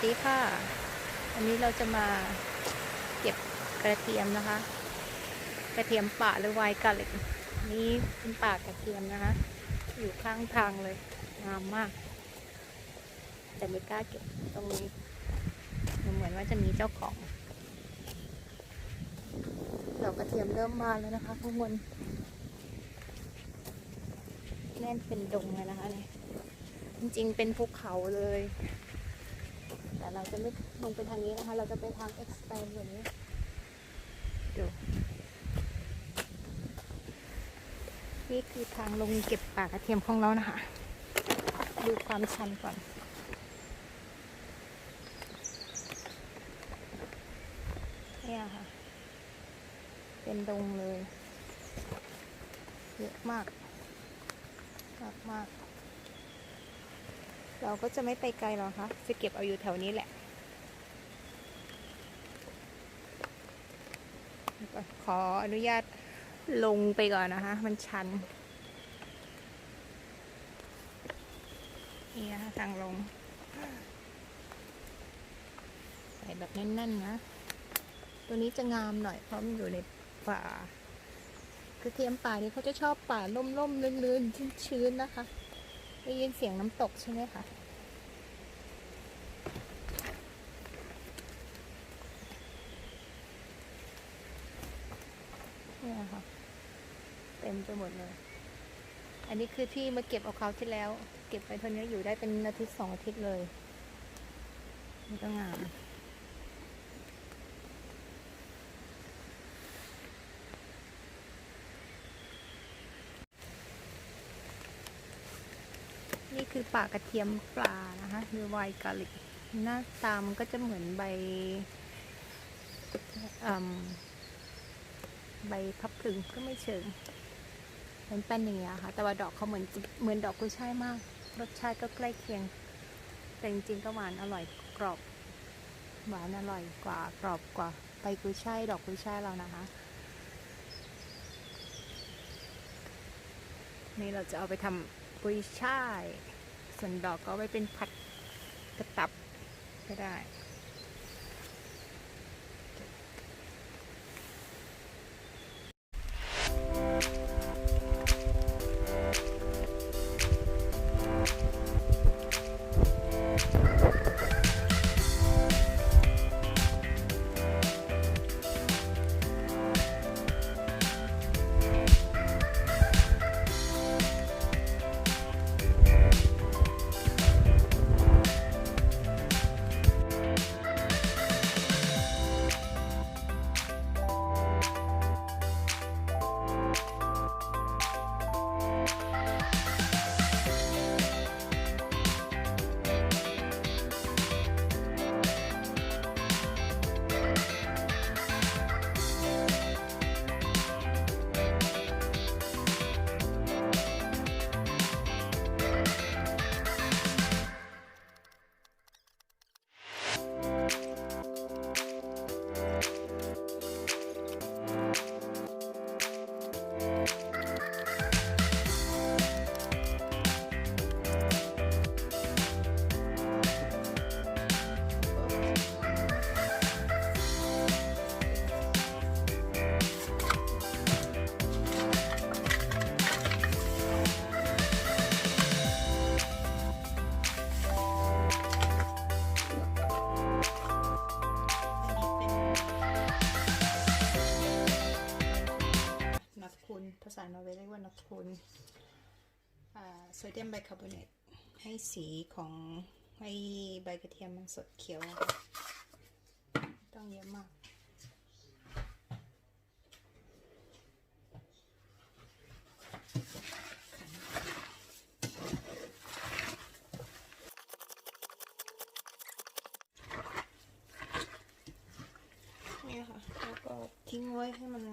วัสดีค่ะวันนี้เราจะมาเก็บกระเทียมนะคะ กระเทียมป่าหรือไวน์กาลิกนี่เป็นป่ากระเทียมนะคะ อยู่ข้างทางเลยงามมาก แต่ไม่กล้าเก็บตรงนี้มันเหมือนว่าจะมีเจ้าของดอกกระเทียมเริ่มมาแล้วนะคะทุกคนแน่นเป็นดงเลยนะคะเนี่ยจริงๆเป็นภูเขาเลย เราจะไม่ลงไปทางนี้นะคะ เราจะไปทาง expand อย่างนี้ดูนี่คือทางลงเก็บป่ากระเทียมของเรานะคะ ดูความชันก่อนเนี่ยค่ะ เป็นดงเลย เยอะมากมากมาก เราก็จะไม่ไปไกลหรอกคะจะเก็บเอาอยู่แถวนี้แหละ ขออนุญาตลงไปก่อนนะคะ มันชัน นี่นะคะทางลง ใส่แบบแน่นๆนะ ตัวนี้จะงามหน่อยเพราะมันอยู่ในป่ากระเทียมป่านี่เขาจะชอบป่าล่มๆ ลื่นๆ ชื้นๆ นะคะ ได้ยินเสียงน้ำตกใช่ไหมคะเนี่ยค่ะเต็มไปหมดเลย อันนี้คือที่มาเก็บเอาเขาที่แล้ว เก็บไปเท่านี้อยู่ได้เป็นอาทิตย์สองอาทิตย์เลย นี่ก็งาม นี่คือป่ากระเทียมปลานะคะหรือไวกาลิกหน้าตามันก็จะเหมือนใบใบพับพลึงก็ไม่เชิงเป็นแป้นอย่างเงี้ยค่ะ แต่ว่าดอกเขาเหมือนเหมือนดอกกุยช่ายมาก รสชาติก็ใกล้เคียง แต่จริงๆก็หวานอร่อยกรอบ หวานอร่อยกว่ากรอบกว่าใบกุยช่ายดอกกุยช่ายเรานะคะ นี่เราจะเอาไปทำ ปุยช่าย ส่วนดอกก็ไว้เป็นผัดกระตับก็ได้ โซเดียมไบคาร์บอเนตให้สีของให้ใบกระเทียมมันสดเขียวนะคะต้องเยอะมากนี่ค่ะ แล้วก็ทิ้งไว้ให้มัน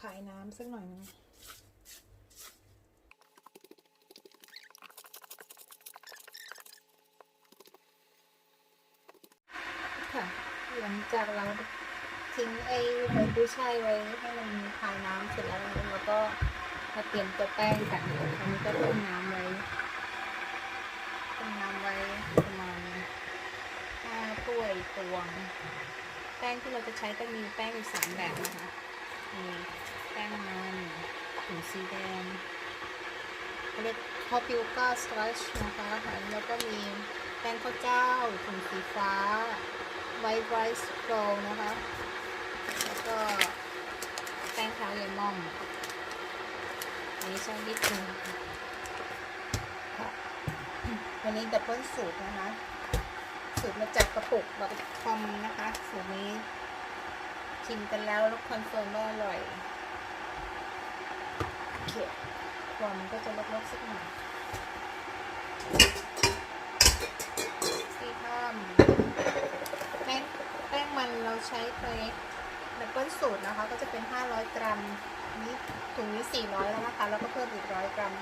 ขายน้ำสักหน่อยนึงค่ะ หลัง จากเราทิ้งไอ้ใบกุ้ยช่ายไว้ให้มันคายน้ำเสร็จแล้วเราก็มาเตรียมตัวแป้งกันอันนี้ก็ต้มน้ำไว้ต้มน้ำไว้ประมาณห้าถ้วยตวง แป้งที่เราจะใช้ก็มีแป้งอยู่สามแบบนะคะมีแป้งมันถุงสีแดงเขาเรียกคอปิวก้าสตรชนะคะแล้วก็มีแป้งข้าวเจ้าถุงสีฟ้า ไวท์ไรซ์โกลนะคะ แล้วก็แป้งเท้าเลมอนอันนี้ใช้นิดนึงค่ะวันนี้ดับเบิลสูตรนะคะ สูตรมาจากกระปุกแบบคอมนะคะ สูตรนี้ชิมกันแล้วแล้วคอนเฟิร์มว่าอร่อย โอเคความมันก็จะลดๆสักหน่อย เราใช้ไปดับเบิลสูตรนะคะ ก็จะเป็น 500 กรัมนนี้ถุงนี้400 แล้วนะคะ แล้วก็เพิ่มอีก 100 กรัม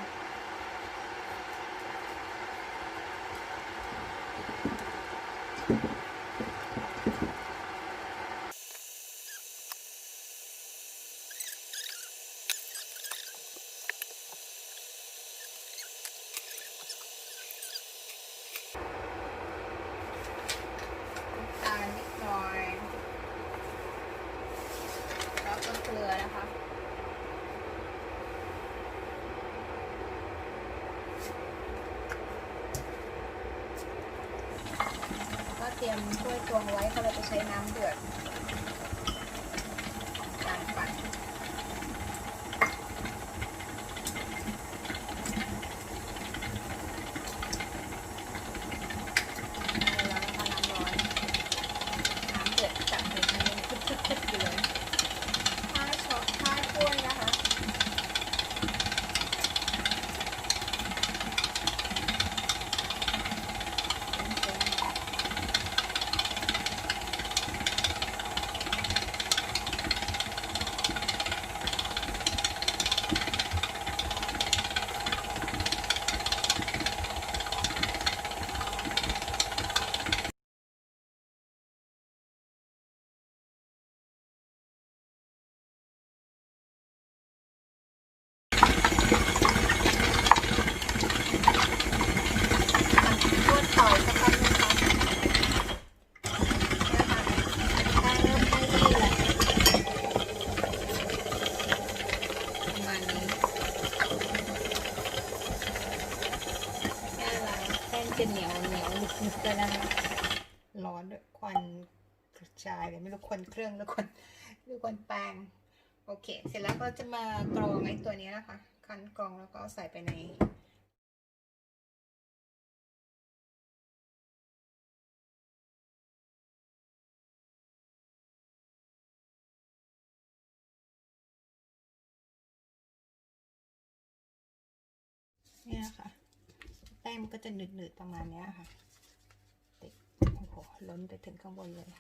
น้ำตาลนิดหน่อย แล้วก็เกลือนะคะ ก็เตรียม องไว้เพราะเราจะใช้น้ำเดือดการปั่นได้แล้วนะคะน้ำร้อน น้ำเดือดจัดเลยมันยังคึบๆๆอยู่เลยห้าช้อนห้าถ้วยนะคะ นวดต่อยสักพักนึงค่ะเนี่ยค่ะถ้าเริ่มไม่ดีแล้วประมาณนี้แค่ละแป้งจะเหนียวเห นียวหนึบหนึบแล้วนะคะร้อนด้วยควันกระจายเลยไม่รู้ควันเครื่องหรือควันหรือควันแป้งโอเค เสร็จแล้วก็จะมากรองไอ้ตัวนี้นะคะ คั้นกรองแล้วก็ใส่ไปในเนี่ยค่ะ แป้งมันก็จะหนืดๆประมาณนี้ค่ะ ล้นไปถึงข้างบนเลย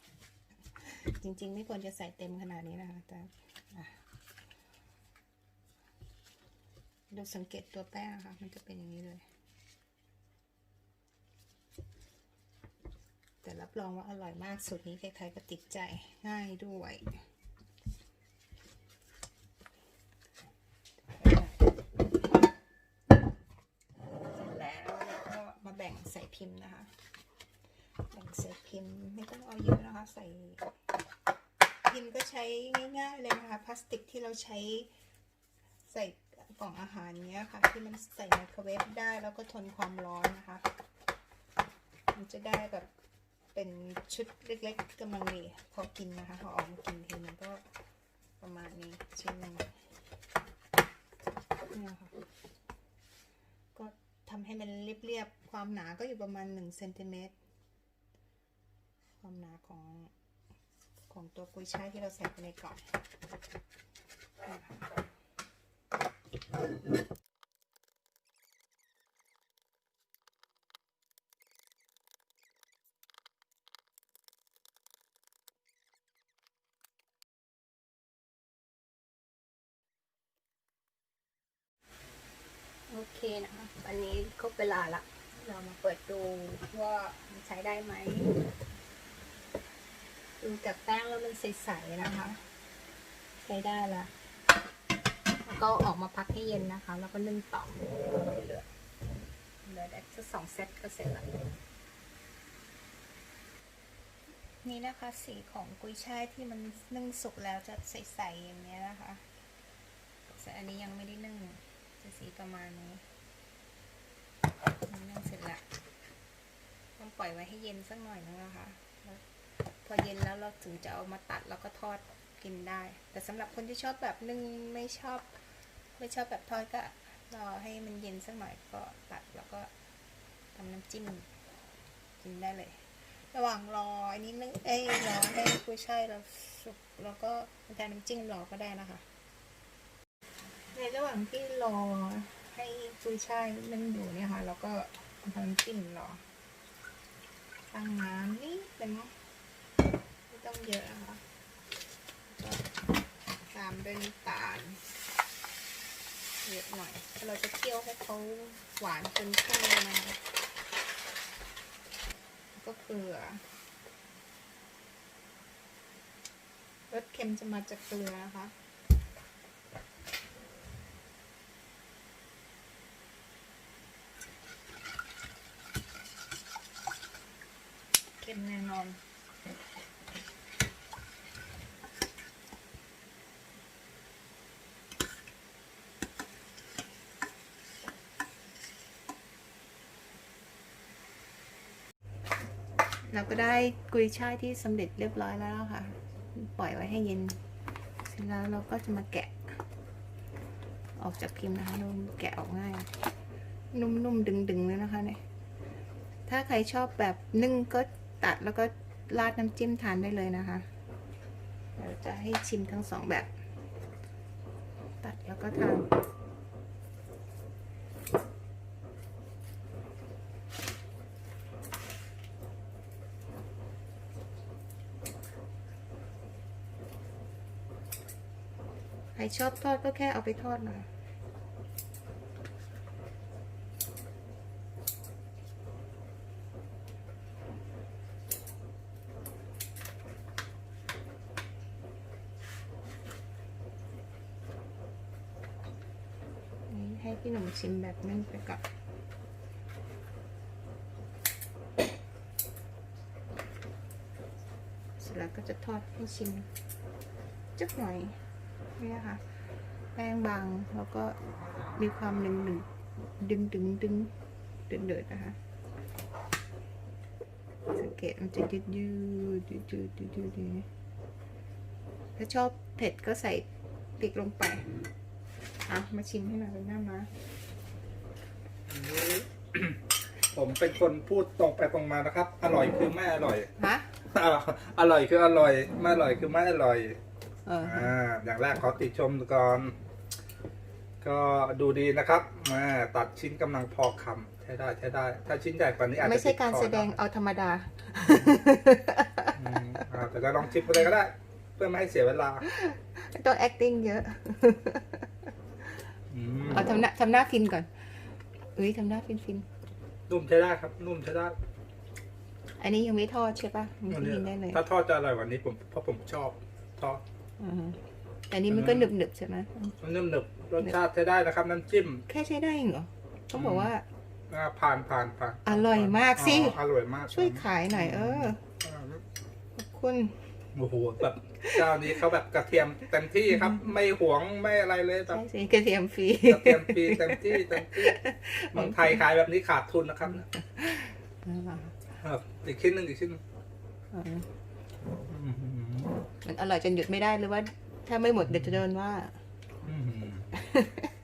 จริง ๆ ไม่ควรจะใส่เต็มขนาดนี้นะคะ แต่ดูสังเกตตัวแป้งค่ะ มันจะเป็นอย่างนี้เลย แต่รับรองว่าอร่อยมากสูตรนี้ใครๆก็ติดใจง่ายด้วย มพ์ไม่ต้องเอาเยอะนะคะ ใส่พิมพ์ก็ใช้ง่ายๆเลยนะคะพลาสติกที่เราใช้ใส่กล่องอาหารเนี้ยค่ะ ที่มันใส่ไมโครเวฟได้แล้วก็ทนความร้อนนะคะ มันจะได้แบบเป็นชุดเล็กๆกำลังดีพอกินนะคะพอออกมากินทีมันก็ประมาณนี้ชิ้นหนึ่งเนี่ยค่ะก็ทำให้มันเรียบๆความหนาก็อยู่ประมาณ1เซนติเมตร ความหนาของของตัวกุยช่ายที่เราใส่ไปในกล่องโอเคนะคะวันนี้ครบเวลาละ เรามาเปิดดูว่ามันใช้ได้ไหม ดูจากแป้งแล้วมันใสๆนะคะ ใช้ได้ละแล้วก็ออกมาพักให้เย็นนะคะ แล้วก็นึ่งต่อเหลือเลยอได้สักสองเซตก็เสร็จละนี่นะคะสีของกุยช่ายที่มันนึ่งสุกแล้วจะใสๆอย่างนี้นะคะแต่อันนี้ยังไม่ได้นึ่งจะสีประมาณนี้นึ่งเสร็จละต้องปล่อยไว้ให้เย็นสักหน่อยนึงนะคะแล้ว พอเย็นแล้วเราถึงจะเอามาตัดแล้วก็ทอดกินได้ แต่สำหรับคนที่ชอบแบบนึ่งไม่ชอบ ไม่ชอบแบบทอดก็รอให้มันเย็นสักหน่อยก็ตัดแล้วก็ทำน้ำจิ้มกินได้เลย ระหว่างรออันนี้นึ่งเอ้ยรอให้กุ้ยช่ายเราสุกแล้วก็ทานน้ำจิ้มรอก็ได้นะคะ ในระหว่างที่รอให้กุ้ยช่ายนึ่งอยู่เนี่ยค่ะเราก็ทำน้ำจิ้มรอตั้งน้ำนี่เป็นไม่ ต้องเยอะนะคะก็ตามด้วยน้ำตาลเยอะหน่อย เราจะเคี่ยวให้เขาหวานจนขึ้นเลยนะคะก็เกลือรสเค็มจะมาจากเกลือนะคะเค็มแน่นอน เราก็ได้กุยช่ายที่สำเร็จเรียบร้อยแล้วค่ะ ปล่อยไว้ให้เย็น เสร็จแล้วเราก็จะมาแกะ ออกจากพิมพ์นะคะนุ่มแกะออกง่าย นุ่มๆดึงๆเลยนะคะเนี่ย ถ้าใครชอบแบบนึ่งก็ตัดแล้วก็ราดน้ำจิ้มทานได้เลยนะคะเดี๋ยวจะให้ชิมทั้งสองแบบ ตัดแล้วก็ทาน ชอบทอดก็แค่เอาไปทอดหน่อยให้พี่หนุ่มชิมแบบนึ่งไปก่อนเสร็จแล้วก็จะทอดให้ชิมจักหน่อย เนี่ยค่ะ แป้งบางแล้วก็มีความดึงดึงดึงดึงดึงเดือดเดือดนะคะสังเกตมันจะยืดยืดยืดยืดยืดยืดยืดถ้าชอบเผ็ดก็ใส่พริกลงไปอะมาชิมให้หน่อยเป็นหน้ามาผมเป็นคนพูดตรงไปตรงมานะครับ อร่อยคือไม่อร่อยฮะอร่อยคืออร่อย ไม่อร่อยคือไม่อร่อยเอออ่าอย่างแรกขอติชมก่อนก็ดูดีนะครับมาตัดชิ้นกำลังพอคำใช้ได้ใช้ได้ ถ้าชิ้นใหญ่กว่านี้อาจจะไม่ใช่การติคอแสดงนะเอาธรรมดาอืมอ่าแต่จะลองชิมอะไรก็ได้ เพื่อไม่ให้เสียเวลาไม่ต้อง acting เยอะอืมเอาทำหน้าทำหน้าฟินก่อนเอ้ยทำหน้าฟินฟินนุ่มใช้ได้ครับ นุ่มใช้ได้ อันนี้ยังไม่ทอดใช่ปะมันอัก็นนี้กินได้เลย ถ้าทอดจะอร่อยกว่านี้ผมเพราะผมชอบทอด อือฮึแต่อันนี้มันก็หนึบหนึบๆใช่ไหมมันนุ่มหนึบรสชาติใช้ได้นะครับ น้ำจิ้มแค่ใช้ได้เองเหรอต้องบอกว่า อ่าผ่านผ่านผ่านอร่อยมากสิ อ๋ออร่อยมากช่วยขายหน่อยเออขอบคุณ โอ้โหแบบเจ้านี้เขาแบบกระเทียมเต็มที่ครับ ไม่หวงไม่อะไรเลยแบบใช่สิกระเทียมฟรี กระเทียมฟรีเต็มที่เต็มที่เมืองไทยขายแบบนี้ขาดทุนนะครับครับอีกชิ้นหนึ่งอีกชิ้นหนึ่งเอออื้อหือ มันอร่อยจนหยุดไม่ได้หรือว่า ถ้าไม่หมดเดี๋ยวจะโดนว่าอื้อหือ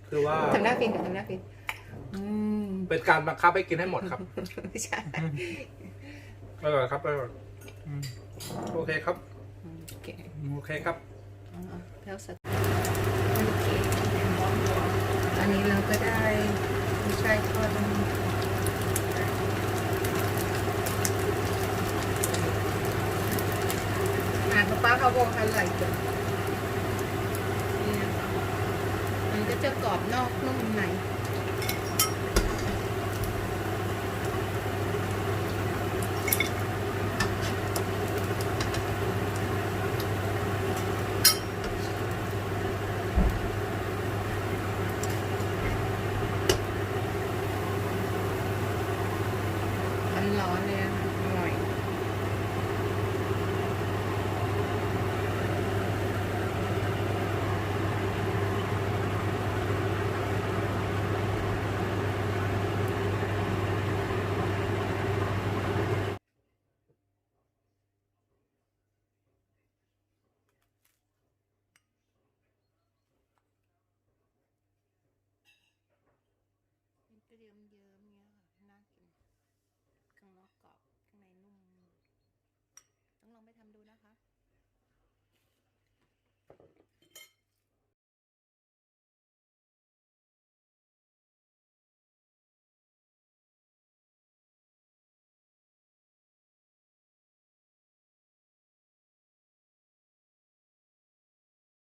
คือว่าทำหน้าฟินกับทำหน้าฟินอืมเป็นการบังคับให้กินให้หมดครับไม่ใช่อร่อยครับอร่อยอืมโอเคครับ โอเคโอเคครับอ่าแล้วสักโอเคอันนี้เราก็ได้ไม่ใช่ทอดมันอ่า ป้าป้าเขาบอกอร่อยจังนี่นะคะมันก็จะกรอบนอกนุ่มในร้อนๆเลยอะค่ะอร่อย ทียมเย